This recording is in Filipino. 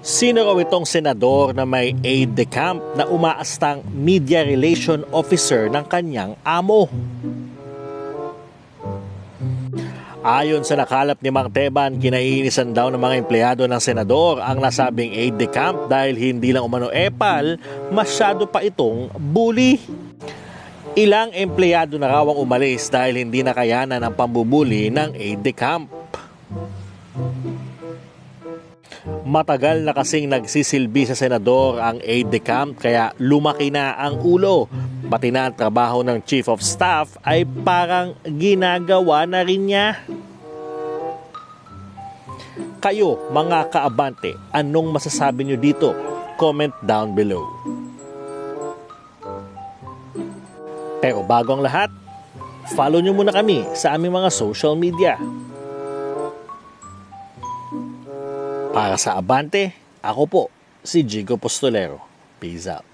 Sino raw itong senador na may aide de camp na umaastang media relation officer ng kanyang amo? Ayon sa nakalap ni Mang Teban, kinaiinisan daw ng mga empleyado ng senador ang nasabing aide de camp dahil hindi lang umano epal, masyado pa itong bully. Ilang empleyado na raw ang umalis dahil hindi nakayanan ang pambubuli ng aide de camp. Matagal na kasing nagsisilbi sa senador ang aide de camp kaya lumaki na ang ulo. Pati na ang trabaho ng chief of staff ay parang ginagawa na rin niya. Kayo, mga kaabante, anong masasabi nyo dito? Comment down below. Pero bago ang lahat, follow nyo muna kami sa aming mga social media. Para sa Abante, ako po si Jigo Postolero. Peace out.